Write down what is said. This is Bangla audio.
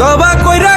তবা কইরা